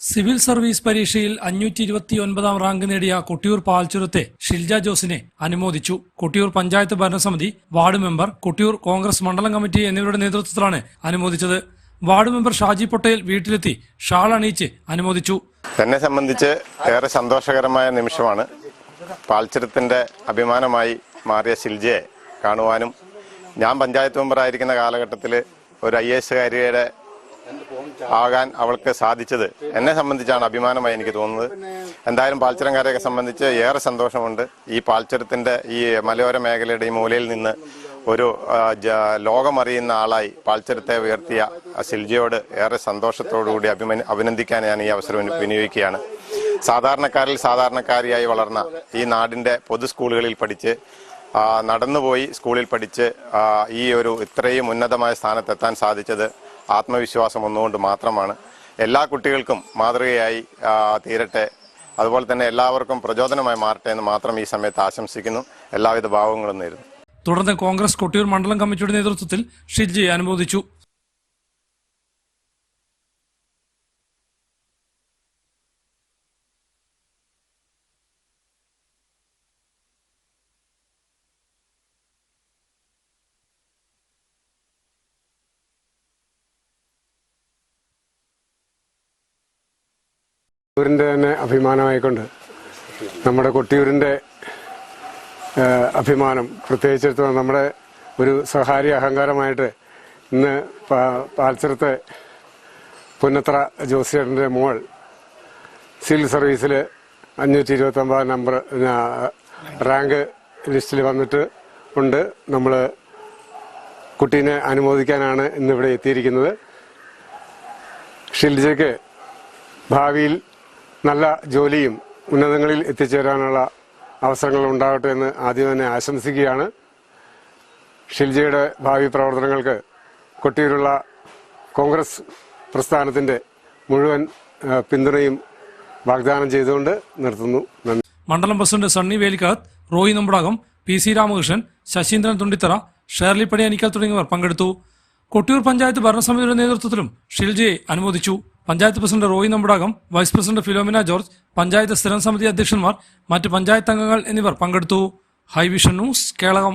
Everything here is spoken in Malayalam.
സിവിൽ സർവീസ് പരീക്ഷയിൽ അഞ്ഞൂറ്റി ഇരുപത്തി ഒൻപതാം റാങ്ക് നേടിയ കൊട്ടിയൂർ പാൽച്ചുരത്തെ ഷിൽജ ജോസിനെ അനുമോദിച്ചു. കൊട്ടിയൂർ പഞ്ചായത്ത് ഭരണസമിതി വാർഡ് മെമ്പർ കൊട്ടിയൂർ കോൺഗ്രസ് മണ്ഡലം കമ്മിറ്റി എന്നിവരുടെ നേതൃത്വത്തിലാണ് അനുമോദിച്ചത്. വാർഡ് മെമ്പർ ഷാജി പൊട്ടേൽ വീട്ടിലെത്തി ഷാൾ അണിയിച്ച് അനുമോദിച്ചു. എന്നെ സംബന്ധിച്ച് ഏറെ സന്തോഷകരമായ നിമിഷമാണ് പാൽച്ചുരത്തിന്റെ അഭിമാനമായി മാറിയ ഷിൽജയെ കാണുവാനും ഞാൻ പഞ്ചായത്ത് മെമ്പറായിരിക്കുന്ന കാലഘട്ടത്തിൽ ഒരു ഐ എസ് കാരിയുടെ ആകാൻ അവൾക്ക് സാധിച്ചത്. എന്നെ സംബന്ധിച്ചാണ് അഭിമാനമായി എനിക്ക് തോന്നുന്നത്. എന്തായാലും പാൽച്ചരംകാരെയൊക്കെ സംബന്ധിച്ച് ഏറെ സന്തോഷമുണ്ട്. ഈ പാൽച്ചരത്തിന്റെ ഈ മലയോര മേഖലയുടെ ഈ മൂലയിൽ നിന്ന് ഒരു ലോകമറിയുന്ന ആളായി പാൽച്ചരത്തെ ഉയർത്തിയ സിൽജിയോട് ഏറെ സന്തോഷത്തോടുകൂടി അഭിമന അഭിനന്ദിക്കാൻ ഞാൻ ഈ അവസരം വിനി- വിനിയോഗിക്കുകയാണ്. സാധാരണക്കാരിൽ സാധാരണക്കാരിയായി വളർന്ന ഈ നാടിന്റെ പൊതു സ്കൂളുകളിൽ പഠിച്ച് നടന്നുപോയി സ്കൂളിൽ പഠിച്ച് ഈ ഒരു ഇത്രയും ഉന്നതമായ സ്ഥാനത്തെത്താൻ സാധിച്ചത് ആത്മവിശ്വാസം ഒന്നുകൊണ്ട് മാത്രമാണ് എല്ലാ കുട്ടികൾക്കും മാതൃകയായി തീരട്ടെ. അതുപോലെ തന്നെ എല്ലാവർക്കും പ്രചോദനമായി മാറട്ടെ എന്ന് മാത്രം ഈ സമയത്ത് ആശംസിക്കുന്നു. എല്ലാവിധ ഭാവങ്ങളും നേരുന്നു. തുടർന്ന് കോൺഗ്രസ് കൊട്ടിയൂർ മണ്ഡലം കമ്മിറ്റിയുടെ നേതൃത്വത്തിൽ ഷിജി അനുമോദിച്ചു. കൊട്ടിയൂരിന്റെ തന്നെ അഭിമാനമായിക്കൊണ്ട് നമ്മുടെ കൊട്ടിയൂരിന്റെ അഭിമാനം പ്രത്യേകിച്ചെടുത്ത് നമ്മുടെ ഒരു സഹാരി അഹങ്കാരമായിട്ട് ഇന്ന് പാൽച്ചിറത്തെ പുന്നത്ര ജോസിയേട്ടന്റെ മോൾ സിവിൽ സർവീസിൽ അഞ്ഞൂറ്റി ഇരുപത്തൊമ്പത് നമ്പർ റാങ്ക് ലിസ്റ്റിൽ വന്നിട്ട് ഉണ്ട്. നമ്മൾ കുട്ടീനെ അനുമോദിക്കാനാണ് ഇന്നിവിടെ എത്തിയിരിക്കുന്നത്. ഷിൽജയ്ക്ക് ഭാവിയിൽ നല്ല ജോലിയും ഉന്നതങ്ങളിൽ എത്തിച്ചേരാനുള്ള അവസരങ്ങൾ ഉണ്ടാകട്ടെ എന്ന് ആദ്യം തന്നെ ആശംസിക്കുകയാണ്. ഷിൽജയുടെ ഭാവി പ്രവർത്തനങ്ങൾക്ക് കൊട്ടിയൂരുള്ള കോൺഗ്രസ് പ്രസ്ഥാനത്തിന്റെ മുഴുവൻ പിന്തുണയും വാഗ്ദാനം ചെയ്തുകൊണ്ട് നിർത്തുന്നു. നന്ദി. മണ്ഡലം president Sunny Velikkath Roy Nambudakam P C Ramakrishnan Sasheendran Thundithara Shirley Padiyanickal തുടങ്ങിയവർ പങ്കെടുത്തു. കൊട്ടിയൂർ പഞ്ചായത്ത് ഭരണസമിതിയുടെ നേതൃത്വത്തിലും ഷിൽജയെ അനുമോദിച്ചു. Panchayat president Roy Nambudakam vice president Philomina George panchayat സ്ഥിരം സമിതി അധ്യക്ഷന്മാർ മറ്റ് പഞ്ചായത്ത് അംഗങ്ങൾ എന്നിവർ പങ്കെടുത്തു. Hi Vision news Kelakam.